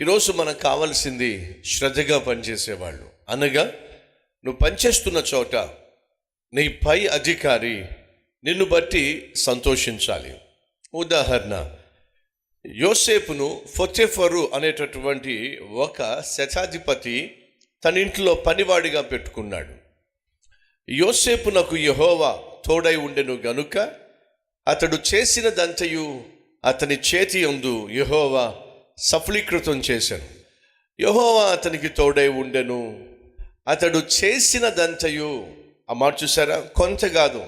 ఈరోజు మనకు కావాల్సింది శ్రద్ధగా పనిచేసేవాళ్ళు. అనగా నువ్వు పనిచేస్తున్న చోట నీ పై అధికారి నిన్ను బట్టి సంతోషించాలి. ఉదాహరణ యోసేపును ఫొచెఫరు అనేటటువంటి ఒక శతాధిపతి తన ఇంట్లో పనివాడిగా పెట్టుకున్నాడు. యోసేపునకు యహోవా తోడై ఉండెను గనుక అతడు చేసినదంతయు అతని చేతి యందు యహోవా సఫలీకృతం చేశాను. యహోవా అతనికి తోడై ఉండెను. అతడు చేసిన దంతయు ఆ మాట చూసారా కొంత కాదు.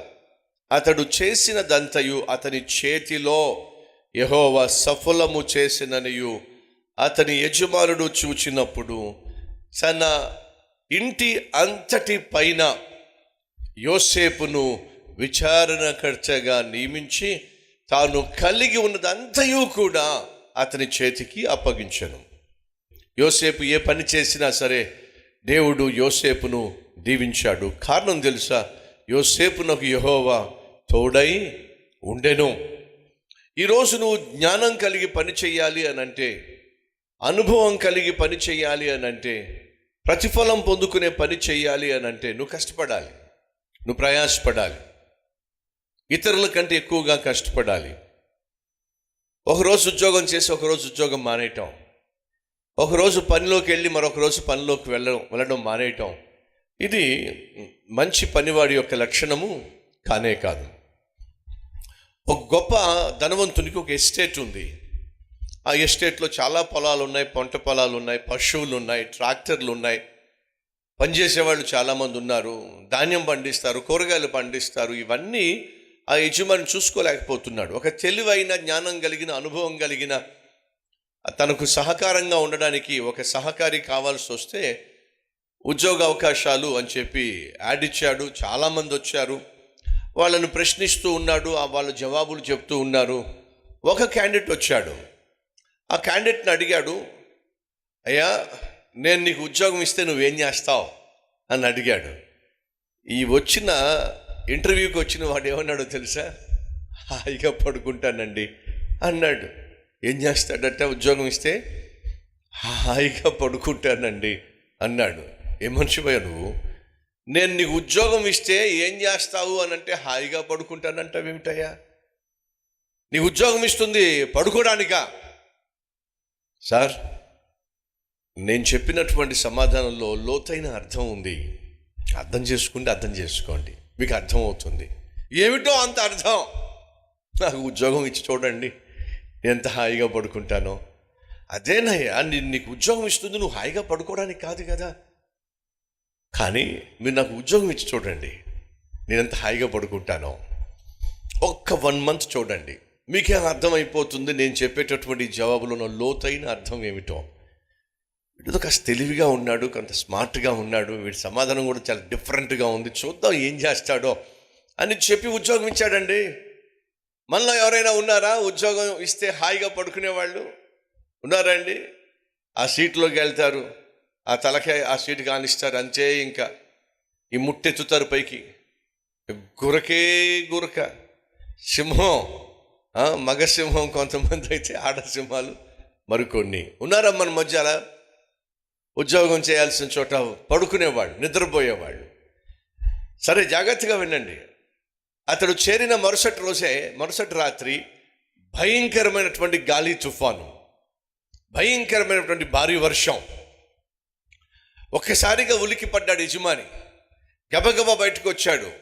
అతడు చేసిన దంతయు అతని చేతిలో యహోవా సఫలము చేసిననియు అతని యజమానుడు చూచినప్పుడు తన ఇంటి అంతటి పైన యోసేపును విచారణకర్తగా నియమించి తాను కలిగి ఉన్నదంతయు కూడా అతని చేతికి అప్పగించను. యోసేపు ఏ పని చేసినా సరే దేవుడు యోసేపును దీవించాడు. కారణం తెలుసా? యోసేపునకు యహోవా తోడై ఉండెను. ఈరోజు నువ్వు జ్ఞానం కలిగి పని చేయాలి అని అంటే అనుభవం కలిగి పని చేయాలి అని అంటే ప్రతిఫలం పొందుకునే పని చేయాలి అని అంటే నువ్వు కష్టపడాలి. నువ్వు ప్రయాసపడాలి. ఇతరుల కంటే ఎక్కువగా కష్టపడాలి. ఒకరోజు ఉద్యోగం చేసి ఒకరోజు ఉద్యోగం మానేయటం. ఒకరోజు పనిలోకి వెళ్ళి మరొక రోజు పనిలోకి వెళ్ళడం వెళ్ళడం మానేయటం. ఇది మంచి పనివాడి యొక్క లక్షణము కానే కాదు. ఒక గొప్ప ధనవంతునికి ఒక ఎస్టేట్ ఉంది. ఆ ఎస్టేట్లో చాలా పొలాలు ఉన్నాయి పంట పొలాలు ఉన్నాయి పశువులు ఉన్నాయి ట్రాక్టర్లు ఉన్నాయి పనిచేసేవాళ్ళు చాలామంది ఉన్నారు. ధాన్యం పండిస్తారు కూరగాయలు పండిస్తారు. ఇవన్నీ ఆ యజమాని చూసుకోలేకపోతున్నాడు. ఒక తెలివైన జ్ఞానం కలిగిన అనుభవం కలిగిన తనకు సహకారంగా ఉండడానికి ఒక సహకారి కావాల్సి వస్తే ఉద్యోగ అవకాశాలు అని చెప్పి యాడ్ ఇచ్చాడు. చాలామంది వచ్చారు. వాళ్ళను ప్రశ్నిస్తూ ఉన్నాడు. ఆ వాళ్ళ జవాబులు చెప్తూ ఉన్నారు. ఒక క్యాండిడేట్ వచ్చాడు. ఆ క్యాండిడేట్ని అడిగాడు అయ్యా నేను నీకు ఉద్యోగం ఇస్తే నువ్వేం చేస్తావు? అని అడిగాడు. ఈ వచ్చిన ఇంటర్వ్యూకి వచ్చిన వాడు ఏమన్నాడో తెలుసా? హాయిగా పడుకుంటానండి అన్నాడు. ఏం చేస్తాడట ఉద్యోగం ఇస్తే హాయిగా పడుకుంటానండి అన్నాడు. ఏ మనిషిపోయా నువ్వు? నేను నీకు ఉద్యోగం ఇస్తే ఏం చేస్తావు అని అంటే హాయిగా పడుకుంటానంటావేమిటయ్యా నీకు ఉద్యోగం ఇస్తుంది పడుకోవడానికా సార్ నేను చెప్పినటువంటి సమాధానంలో లోతైన అర్థం ఉంది. అర్థం చేసుకుంటే అర్థం చేసుకోండి. మీకు అర్థం అవుతుంది ఏమిటో అంత అర్థం. నాకు ఉద్యోగం ఇచ్చి చూడండి. నేను ఎంత హాయిగా పడుకుంటానో. అదేనయ్యా నేను నీకు ఉద్యోగం ఇస్తుంది నువ్వు హాయిగా పడుకోవడానికి కాదు కదా. కానీ మీరు నాకు ఉద్యోగం ఇచ్చి చూడండి. నేను ఎంత హాయిగా పడుకుంటానో. ఒక్క వన్ మంత్ చూడండి. మీకే అర్థమైపోతుంది? నేను చెప్పేటటువంటి జవాబులో ఉన్న లోతైన అర్థం ఏమిటో. వీడితో కాస్త తెలివిగా ఉన్నాడు కొంత స్మార్ట్గా ఉన్నాడు వీడి సమాధానం కూడా చాలా డిఫరెంట్గా ఉంది చూద్దాం ఏం చేస్తాడో అని చెప్పి ఉద్యోగం ఇచ్చాడండి. మనలో ఎవరైనా ఉన్నారా? ఉద్యోగం ఇస్తే హాయిగా పడుకునే వాళ్ళు ఉన్నారా అండి? ఆ సీట్లోకి వెళ్తారు ఆ తలకాయ ఆ సీటు కానిస్తారు అంతే ఇంకా. ఈ ముట్టెత్తుతారు పైకి. గురకే గురక. సింహం మగసింహం మగ సింహం కొంతమంది అయితే ఆడ సింహాలు మరికొన్ని. ఉన్నారా మన మధ్య అలా ఉద్యోగం చేయాల్సిన చోట పడుకునేవాళ్ళు నిద్రపోయేవాళ్ళు. సరే జాగ్రత్తగా వినండి. అతడు చేరిన మరుసటి రోజే మరుసటి రాత్రి భయంకరమైనటువంటి గాలి తుఫాను. భయంకరమైనటువంటి భారీ వర్షం. ఒక్కసారిగా ఉలికి పడ్డాడు యజమాని. గబగబా బయటకు వచ్చాడు.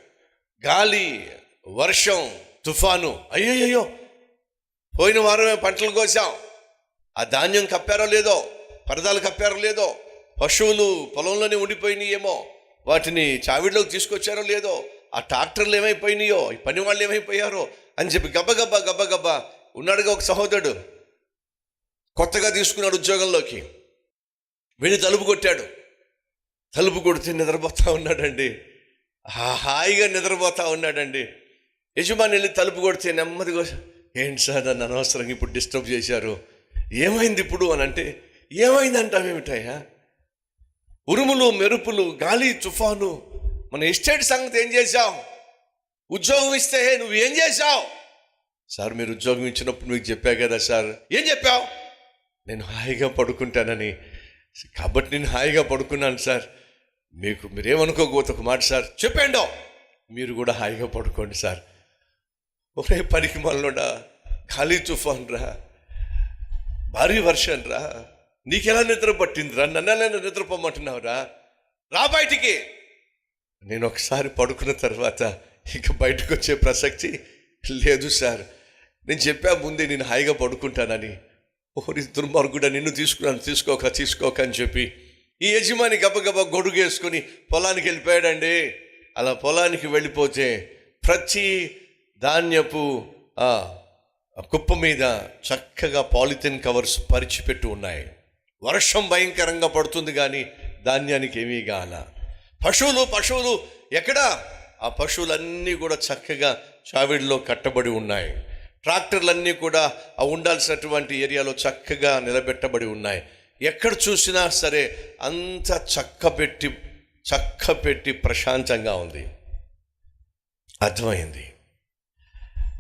గాలి వర్షం తుఫాను. అయ్యో పోయిన వారమే పంటలు కోసాం. ఆ ధాన్యం కప్పారో లేదో? పరదాలు కప్పారో లేదో పశువులు పొలంలోనే ఉండిపోయినాయేమో వాటిని చావిడిలోకి తీసుకొచ్చారో లేదో ఆ ట్రాక్టర్లు ఏమైపోయినాయో ఈ పని వాళ్ళు ఏమైపోయారో అని చెప్పి గబగబా గబగబా ఉన్నాడుగా ఒక సహోదరుడు. కొత్తగా తీసుకున్నాడు ఉద్యోగంలోకి. వెళ్ళి తలుపు కొట్టాడు. తలుపు కొడితే నిద్రపోతా ఉన్నాడండి. హాయిగా నిద్రపోతా ఉన్నాడండి. యజమాని వెళ్ళి తలుపు కొడితే నెమ్మదిగా ఏంటి సార్ నన్ను అనవసరంగా ఇప్పుడు డిస్టర్బ్ చేశారు? ఏమైంది ఇప్పుడు? అని అంటే ఏమైంది ఏమిటయ్యా ఉరుములు మెరుపులు గాలి తుఫాను. మన ఎస్టేట్ సంగతి ఏం చేశావు? ఉద్యోగం ఇస్తే నువ్వు ఏం చేశావు? సార్ మీరు ఉద్యోగం ఇచ్చినప్పుడు మీకు చెప్పా కదా సార్. ఏం చెప్పావు? నేను హాయిగా పడుకుంటానని. కాబట్టి నేను హాయిగా పడుకున్నాను సార్. మీకు మీరేమనుకోకపోతే ఒక మాట సార్. చెప్పండో మీరు కూడా హాయిగా పడుకోండి సార్. ఒరే పనికి మళ్ళా ఖాళీ తుఫాన్ రా భారీ వర్షం రా నీకెలా నిద్ర పట్టిందిరా? నన్ను ఎలా నిద్రపోమంటున్నావురా రా బయటికి! నేను ఒకసారి పడుకున్న తర్వాత ఇక బయటకు వచ్చే ప్రసక్తి లేదు సార్. నేను చెప్పా ముందే నేను హాయిగా పడుకుంటానని. ఓరి దుర్మార్గుడ నిన్ను తీసుకున్నాను తీసుకోక తీసుకోక అని చెప్పి. ఈ యజమాని గబగబా గొడుగు పొలానికి వెళ్ళిపోయాడండి. అలా పొలానికి వెళ్ళిపోతే ప్రతి ధాన్యపు కుప్ప మీద చక్కగా పాలిథిన్ కవర్స్ పరిచిపెట్టి ఉన్నాయి. వర్షం భయంకరంగా పడుతుంది కానీ ధాన్యానికి ఏమీ గాల పశువులు పశువులు ఎక్కడా? ఆ పశువులన్నీ కూడా చక్కగా చావిడిలో కట్టబడి ఉన్నాయి. ట్రాక్టర్లన్నీ కూడా ఆ ఉండాల్సినటువంటి ఏరియాలో చక్కగా నిలబెట్టబడి ఉన్నాయి. ఎక్కడ చూసినా సరే అంత చక్క పెట్టి చక్క పెట్టి ప్రశాంతంగా ఉంది. అర్థమైంది?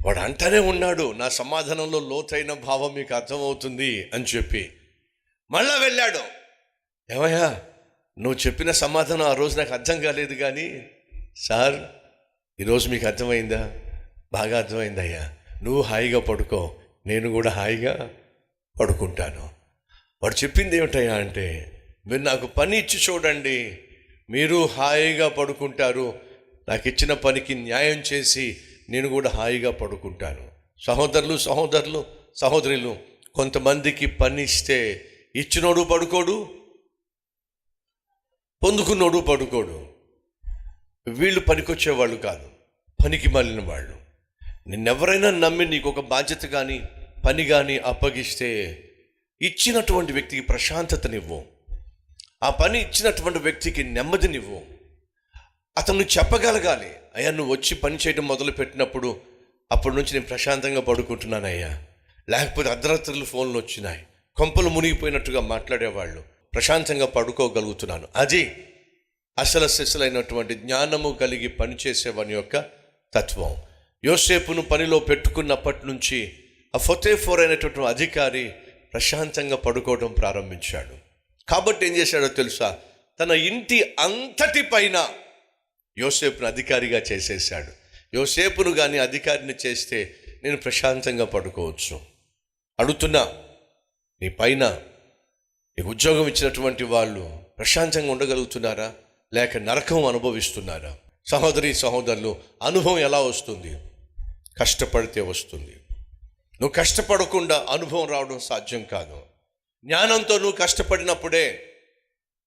వాడు అంటనే ఉన్నాడు నా సమాధానంలో లోతైన భావం మీకు అర్థమవుతుంది అని చెప్పి. మళ్ళా వెళ్ళాడు. ఏమయ్యా నువ్వు చెప్పిన సమాధానం ఆ రోజు నాకు అర్థం కాలేదు కానీ సార్ ఈరోజు మీకు అర్థమైందా? బాగా అర్థమైందయ్యా. నువ్వు హాయిగా పడుకో నేను కూడా హాయిగా పడుకుంటాను. వాడు చెప్పింది ఏమిటయ్యా అంటే మీరు నాకు పని ఇచ్చి చూడండి మీరు హాయిగా పడుకుంటారు నాకు ఇచ్చిన పనికి న్యాయం చేసి నేను కూడా హాయిగా పడుకుంటాను. సహోదరులు సహోదరులు సహోదరులు కొంతమందికి పని ఇస్తే ఇచ్చినోడు పడుకోడు పొందుకున్నోడు పడుకోడు. వీళ్ళు పనికొచ్చేవాళ్ళు కాదు పనికి మళ్ళిన వాళ్ళు. నిన్నెవరైనా నమ్మి నీకు ఒక బాధ్యత కానీ పని కానీ అప్పగిస్తే ఇచ్చినటువంటి వ్యక్తికి ప్రశాంతతనివ్వు. ఆ పని ఇచ్చినటువంటి వ్యక్తికి నెమ్మదినివ్వు. అతను చెప్పగలగాలి అయ్యా నువ్వు వచ్చి పని చేయడం మొదలు పెట్టినప్పుడు అప్పటి నుంచి నేను ప్రశాంతంగా పడుకుంటున్నానయ్యా. లేకపోతే అర్ధరాత్రులు ఫోన్లు వచ్చినాయి. కొంపలు మునిగిపోయినట్టుగా మాట్లాడేవాళ్ళు. ప్రశాంతంగా పడుకోగలుగుతున్నాను. అది అసలు సిసలైనటువంటి జ్ఞానము కలిగి పనిచేసేవాని యొక్క తత్వం. యోసేపును పనిలో పెట్టుకున్నప్పటి నుంచి ఆ ఫొతేఫోర్ అయినటువంటి అధికారి ప్రశాంతంగా పడుకోవడం ప్రారంభించాడు. కాబట్టి ఏం చేశాడో తెలుసా? తన ఇంటి అంతటి పైన యోసేపును అధికారిగా చేసేసాడు యోసేపును కానీ అధికారిని చేస్తే నేను ప్రశాంతంగా పడుకోవచ్చు. అడుగుతున్నా నీ పైన నీకు ఉద్యోగం ఇచ్చినటువంటి వాళ్ళు ప్రశాంతంగా ఉండగలుగుతున్నారా? లేక నరకం అనుభవిస్తున్నారా? సహోదరి సహోదరులు అనుభవం ఎలా వస్తుంది? కష్టపడితే వస్తుంది. నువ్వు కష్టపడకుండా అనుభవం రావడం సాధ్యం కాదు. జ్ఞానంతో నువ్వు కష్టపడినప్పుడే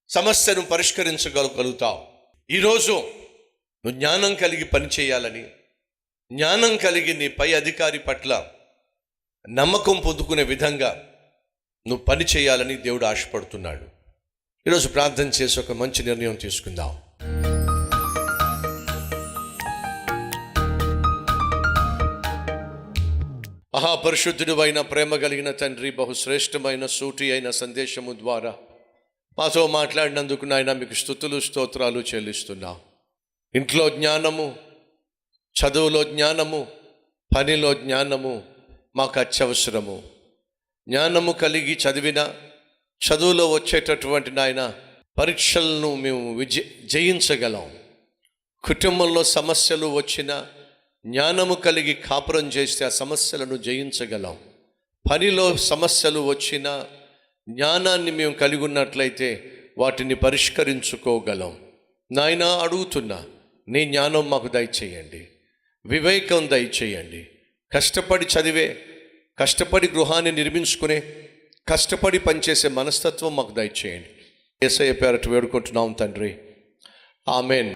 సమస్యను పరిష్కరించగలుగుతావు. ఈరోజు నువ్వు జ్ఞానం కలిగి పనిచేయాలని జ్ఞానం కలిగి నీ పై అధికారి పట్ల నమ్మకం పొందుకునే విధంగా నువ్వు పని చేయాలని దేవుడు ఆశపడుతున్నాడు. ఈరోజు ప్రార్థన చేసి ఒక మంచి నిర్ణయం తీసుకుందాం. మహాపరిశుద్ధుడు అయిన ప్రేమ కలిగిన తండ్రి బహుశ్రేష్టమైన సూటి అయిన సందేశము ద్వారా మాతో మాట్లాడినందుకు నాయన మీకు స్థుతులు స్తోత్రాలు చెల్లిస్తున్నాం. ఇంట్లో జ్ఞానము చదువులో జ్ఞానము పనిలో జ్ఞానము మాకు అత్యవసరము. జ్ఞానము కలిగి చదివిన చదువులో వచ్చేటటువంటి నాయన పరీక్షలను మేము విజ జయించగలం. కుటుంబంలో సమస్యలు వచ్చిన జ్ఞానము కలిగి కాపురం చేస్తే ఆ సమస్యలను జయించగలం. పనిలో సమస్యలు వచ్చిన జ్ఞానాన్ని మేము కలిగి ఉన్నట్లయితే వాటిని పరిష్కరించుకోగలం. నాయన అడుగుతున్నా నీ జ్ఞానం మాకు దయచేయండి. వివేకం దయచేయండి. కష్టపడి చదివే కష్టపడి గృహాన్ని నిర్మించుకునే కష్టపడి పనిచేసే మనస్తత్వం మాకు దయచేయండి. ఎస్ఐ పేరట వేడుకుంటున్నాం తండ్రి. ఆమెన్.